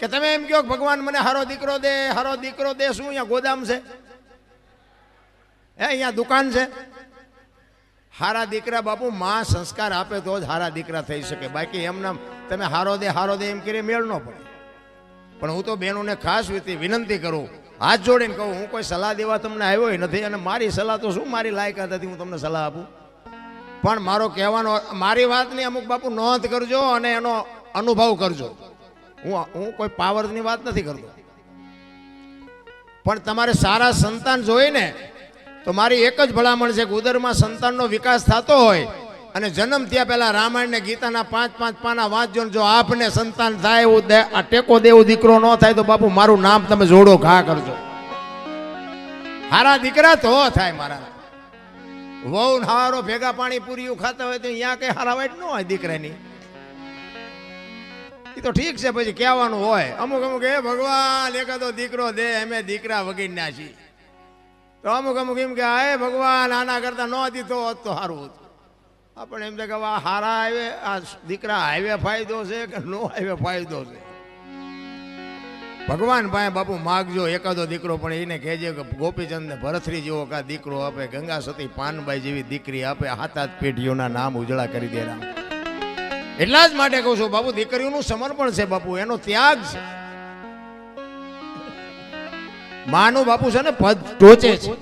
કે તમે એમ કહો ભગવાન મને હારો દીકરો દે, હારો દીકરો દે, શું અહીંયા ગોદામ છે? હે, અહીંયા દુકાન છે? હારા દીકરા બાપુ, માં સંસ્કાર આપે તો જ હારા દીકરા થઈ શકે. બાકી એમના તમે હારો દે હારો દે એમ કરી મેળ ન પડે. પણ હું તો બહેનોને ખાસ વિનંતી વિનંતી કરું, હાથ જોડીને કહું, હું કોઈ સલાહ દેવા તમને આવ્યો નથી અને મારી સલાહ તો શું મારી લાયકાત હતી હું તમને સલાહ આપું? પણ મારો કહેવાનો, મારી વાતની અમુક બાપુ નોંધ કરજો અને એનો અનુભવ કરજો. હું હું કોઈ પાવરની વાત નથી કરતો. પણ તમારે સારા સંતાન જોઈને તો મારી એક જ ભલામણ છે કે ઉદરમાં સંતાનનો વિકાસ થતો હોય અને જન્મ થયા પહેલા રામાયણ ને ગીતાના પાંચ પાંચ પાના વાંચજો જો આપને સંતાન થાય એવું આ ટેકો દેવું દીકરો ન થાય તો બાપુ મારું નામ તમે જોડો ઘા કરજો. હારા દીકરા તો થાય મારા વહુ ને હારો ભેગા પાણી પૂરીયું ખાતા હોય તો અહીંયા કઈ હારા વાઈટ ન હોય દીકરાની. એ તો ઠીક છે, પછી કહેવાનું હોય. અમુક અમુક એ, ભગવાન, એકાદો દીકરો દે, અમે દીકરા વગીરના છીએ. તો અમુક અમુક એમ કે, હે ભગવાન, આના કરતા ન દીધો હોત તો સારું હતું. આપણે એમ કે આ હારા આવે, આ દીકરા હાઈવે ફાયદો છે કે નો હાઈવે ફાયદો છે? ભગવાન પાસે બાપુ માગજો, એકાદો દીકરો, પણ એને કહેજે કે, ગોપીચંદ ભરથરી જેવો કા દીકરો આપે, ગંગા સતી પાનબાઈ જેવી દીકરી આપે હાથ હાથ પેઢીઓના નામ ઉજળા કરી દે રામ એટલા જ માટે કહું છું, બાપુ, દીકરીઓનું સમર્પણ છે, બાપુ, એનો ત્યાગ છે. માનું બાપુ છે ને, પદ ટોચે છે.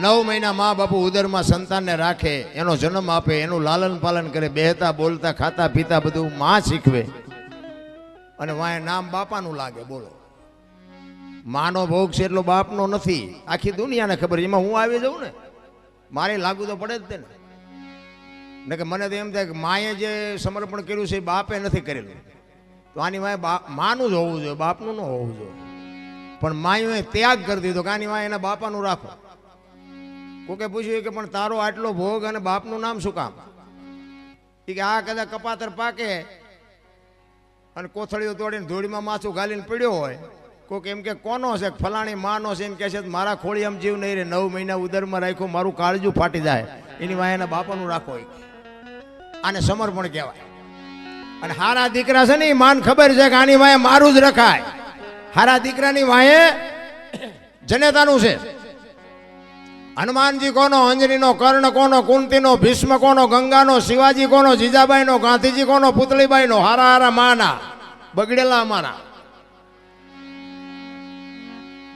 નવ મહિના મા બાપુ ઉદરમાં સંતાનને રાખે, એનો જન્મ આપે, એનું લાલન પાલન કરે, બેહતા, બોલતા, ખાતા, પીતા બધું માં શીખવે. અને વાય નામ બાપાનું લાગે, બોલો. માનો ભોગ છે એટલો બાપનો નથી. આખી દુનિયાને ખબર. એમાં હું આવી જાઉં ને? મારે લાગુ તો પડે જ તે ને કે મને તો એમ થાય કે માએ જે સમર્પણ કર્યું છે એ બાપે નથી કરેલું. તો આની બાપ માનું જ હોવું જોઈએ, બાપનું ન હોવું જોઈએ. પણ માએ ત્યાગ કરી દીધો કે આની વાંહે એના બાપાનું રાખો. કોકે પૂછ્યું કે પણ તારો આટલો ભોગ અને બાપનું નામ શું કામ? કે આ કદાચ કપાતર પાકે અને કોથળીઓ તોડીને ધોળીમાં માથું ગાલીને પડ્યો હોય. કોક એમ કે કોનો છે? ફલાણી માનો છે, એમ કે છે, મારા ખોળી આમ જીવ નહીં રે, નવ મહિના ઉદરમાં રાખ્યો, મારું કાળજું ફાટી જાય. એની વાંહે એના બાપાનું રાખો ઈ. કે. આને સમર્પણ કહેવાય. અને હારા દીકરા છે ને એ માન ખબર છે કે આની વાંહે મારું જ રખાય. હારા દીકરાની વાંહે જનેતાનું છે. હનુમાનજી કોનો, અંજનીનો, કર્ણ કોનો, કુંતીનો, ભીષ્મ કોનો, ગંગાનો, શિવાજી કોનો, જીજાબાઈનો, ગાંધીજી કોનો, પુતળીબાઈનો, હારા હારા માના, બગડેલા અમારા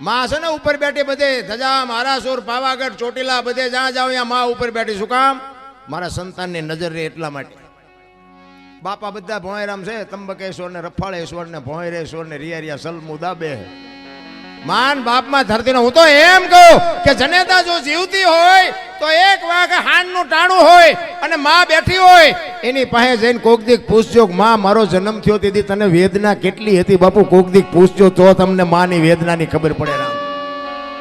માં છે ને, ઉપર બેઠી બધે ધજા મહારાસુર પાવાગઢ, ચોટીલા, બધે જ્યાં જાવ ત્યાં માં ઉપર બેઠી. શું કામ? મારા સંતાનની નજર રહે એટલા માટે. બાપા બધા ભોંયરામ છે તંબકેશ્વર ને રફાળેશ્વર ને ભોંયરેશ્વર ને રિયારિયા સલમુ દાબે માન બાપમાં ધરતીનો, હું તો એમ કહું કે જનેતા જો જીવતી હોય, તો એક વાઘ હાનનું ટાણું હોય અને માં બેઠી હોય, એની પાસે જઈને કોક દીક પૂછજો માં, મારો જન્મ થયો તેથી તને વેદના કેટલી હતી? બાપુ, કોક દીક પૂછજો તો તમને માની વેદનાની ખબર પડે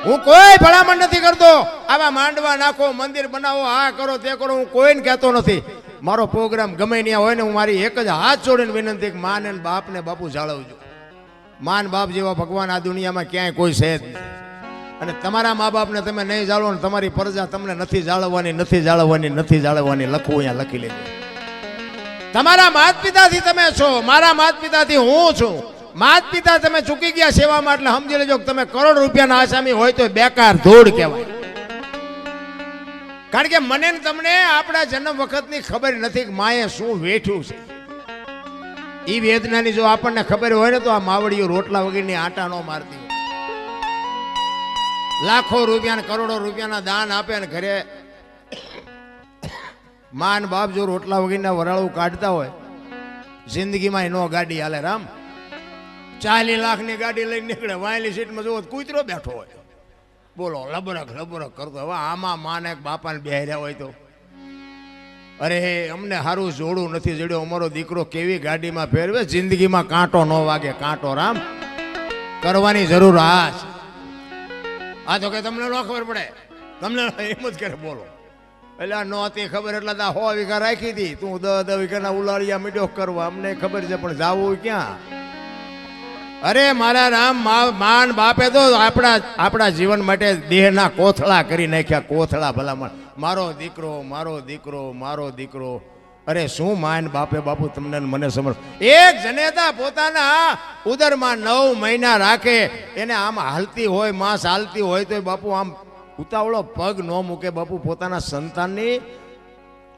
હું કોઈ ભલામણ નથી કરતો. આવા માંડવા નાખો, મંદિર બનાવો, આ કરો, તે કરો, હું કોઈને કહેતો નથી. મારો પ્રોગ્રામ ગમે ત્યાં હોય ને હું મારી એક જ હાથ જોડીને વિનંતી કે માને બાપને બાપુ જાળવજો. માન બાપ જેવા ભગવાન આ દુનિયામાં ક્યાંય કોઈ છે જ અને તમારા મા બાપને તમે નહીં જાળવો ને તમારી પ્રજા તમને નથી જાળવવાની નથી જાળવવાની નથી જાળવવાની. લખવું અહીંયા લખી લેજો. તમારા માત પિતાથી તમે છો, મારા માત પિતાથી હું છું. માત પિતા તમે ચૂકી ગયા સેવામાં, એટલે સમજી લેજો કે તમે કરોડ રૂપિયાના આસામી હોય તો બેકાર ધૂળ કહેવાય. કારણ કે મને તમને આપણા જન્મ વખતની ખબર નથી કે માએ શું વેઠ્યું છે. એ વેદનાની જો આપણને ખબર હોય ને તો આ માવડીઓ રોટલા વગેરેની આટા નો મારતી લાખો રૂપિયા કરોડો રૂપિયાના દાન આપે ને ઘરે માન બાપ જો રોટલા વગરના વરાળું કાઢતા હોય, જિંદગીમાં નો ગાડી હાલે રામ. ચાલી લાખની ગાડી લઈને નીકળે, વાયલી સીટમાં તો કૂતરો બેઠો હોય. બોલો લબરક લબરક કરતો હવે આમાં માને બાપાને બેહર્યા હોય તો? અરે, અમને સારું જોડું નથી જડ્યો. અમારો દીકરો કેવી ગાડીમાં ફેરવે? જિંદગીમાં કાંટો ન વાગે, કાંટો રામ. કરવાની જરૂર આ છે આ તો કે તમને ન ખબર પડે. તમને એમ જ કરે, બોલો. એટલે નહોતી ખબર એટલે તો હો વિઘા રાખી હતી તું દસ દસ વીઘાના ઉલાળિયા મીડો કરવા. અમને ખબર છે, પણ જાવું ક્યાં? અરે, મારા રામ માન બાપે તો આપણા આપણા જીવન માટે દેહના કોથળા કરી નાખ્યા, કોથળા ભલામણ. મારો દીકરો મારો દીકરો મારો દીકરો. અરે, શું માન બાપે? બાપુ, તમને મને સમજ. એક જનેતા પોતાના ઉદરમાં નવ મહિના રાખે, એને આમ હાલતી હોય, માસ હાલતી હોય તો બાપુ આમ ઉતાવળો પગ ન મૂકે. બાપુ પોતાના સંતાનની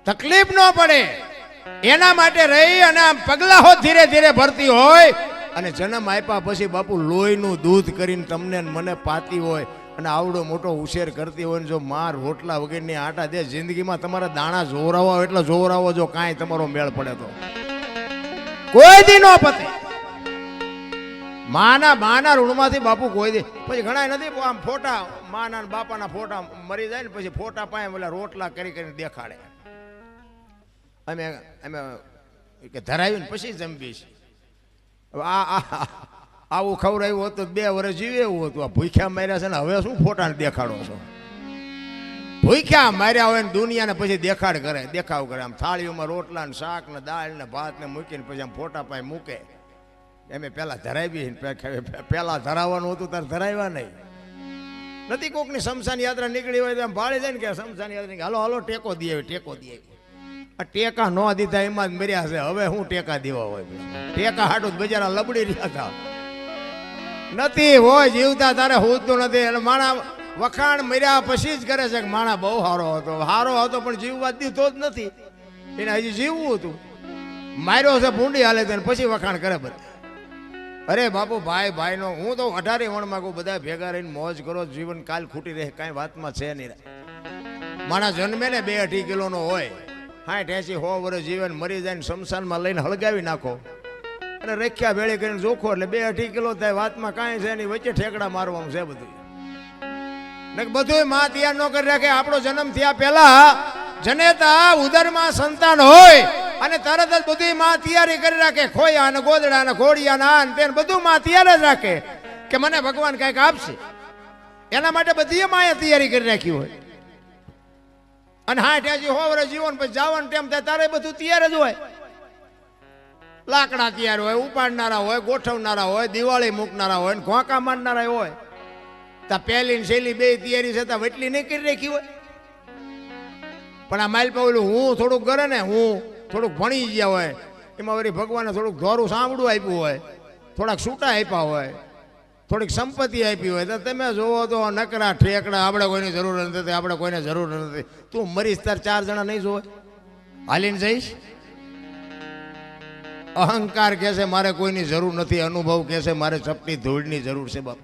તકલીફ ન પડે. એના માટે રહી અને આમ પગલાઓ ધીરે ધીરે ભરતી હોય અને જન્મ આપ્યા પછી બાપુ લોહીનું દૂધ કરીને તમને મને પાતી હોય અને આવડો મોટો ઉછેર કરતી હોય ને જો માર રોટલા વગેરેની આટા દે, જિંદગીમાં તમારા દાણા જોરાવો એટલે જોરાવો જો કાંઈ તમારો મેળ પડે તો. કોઈ દી નો પતે. માના માના ઋણમાંથી બાપુ કોઈ દે, પછી ઘણા નથી આમ ફોટા, માના બાપાના ફોટા મરી જાય ને પછી ફોટા પાસે ઓલા રોટલા કરી કરીને દેખાડે. અમે અમે કે ધરાવીને પછી જમીશ હવે આ આવું ખવડાવ્યું હોત તો બે વર્ષ જીવે એવું હતું. આ ભૂખ્યા માર્યા છે ને હવે શું ફોટા દેખાડો છો? ભૂખ્યા માર્યા હોય ને દુનિયાને પછી દેખાડ કરે, દેખાવ કરે. આમ થાળીઓમાં રોટલા ને શાક ને દાળ ને ભાત ને મૂકીને પછી આમ ફોટા પાસે મૂકે. એમે પેલા ધરાવી પેલા ધરાવવાનું હતું ત્યારે ધરાવ્યા નહીં. નથી કોકની શમશાન યાત્રા નીકળી હોય તો આમ ભાળી જાય ને કે શમશાન યાત્રા હાલો હાલો, ટેકો દે ટેકો દે. આ ટેકા ન દીધા, એમાં જ મર્યા છે. હવે હું ટેકા દેવા હોય ટેકા હાટું બજારા લબડી રહ્યા હતા. નથી હોય, જીવતા તારે હોતું નથી. એટલે માણા વખાણ મર્યા પછી જ કરે છે કે માણા બહુ સારો હતો. સારો હતો પણ જીવવા દીધો જ નથી. એને હજી જીવવું હતું. માર્યો છે ભૂંડી હાલે તેને પછી વખાણ કરે બધા. અરે બાપુ, ભાઈ, ભાઈનો, હું તો અઢારે વણમાં કહું, બધા ભેગા રહીને મોજ કરો, જીવન કાલ ખૂટી રહે, કાંઈ વાતમાં છે નહીં. માણા જન્મે ને બે અઢી કિલોનો હોય. સાઠ એસી હો વર્ષ જીવન મરી જાય ને શમશાનમાં લઈને હળગાવી નાખો. અને રેખ્યા ભેળી કરીને જોખો એટલે બે અઢી કિલો થાય, વાતમાં કાંઈ છે નહીં, વચ્ચે ઠેકડા મારવાનું છે બધું. ને બધું માં તૈયાર ન કરી રાખે, આપણો જન્મ થયા પહેલા જનેતા ઉદરમાં સંતાન હોય અને તરત જ બધી માં તૈયારી કરી રાખે. ખોયા અને ગોદડા અને ઘોડિયા ને આન તેન બધું માં તૈયાર જ રાખે. કે મને ભગવાન કાંઈક આપશે. એના માટે બધી માએ તૈયારી કરી રાખી હોય. અને હા ત્યાંથી હોવરે જીવન પછી જવાનું તેમ થાય, તારે બધું તૈયાર જ હોય. લાકડા તૈયાર હોય, ઉપાડનારા હોય, ગોઠવનારા હોય, દિવાળી મૂકનારા હોય, ને ઘોંકા મારનારા હોય. તા પહેલી ને શૈલી બે તૈયારી છતાં વેટલી નહીં કરી રાખી હોય. પણ આ માઇલ પાવલું હું થોડુંક કરે ને, હું થોડુંક ભણી ગયા હોય, એમાં વળી ભગવાને થોડુંક ધોરું સાંભળું આપ્યું હોય, થોડાક છૂટા આપ્યા હોય. થોડીક સંપત્તિ આપી હોય તો તમે જોવો તો નકરા, ઠેકડા, આપણે કોઈની જરૂર નથી આપણે કોઈને જરૂર નથી. તું મરીશ તાર ચાર જણા નહીં જોવે? હાલીને જઈશ? અહંકાર કહેશે મારે કોઈની જરૂર નથી, અનુભવ કહે છે, મારે ચપટી ધૂળની જરૂર છે, બાપ.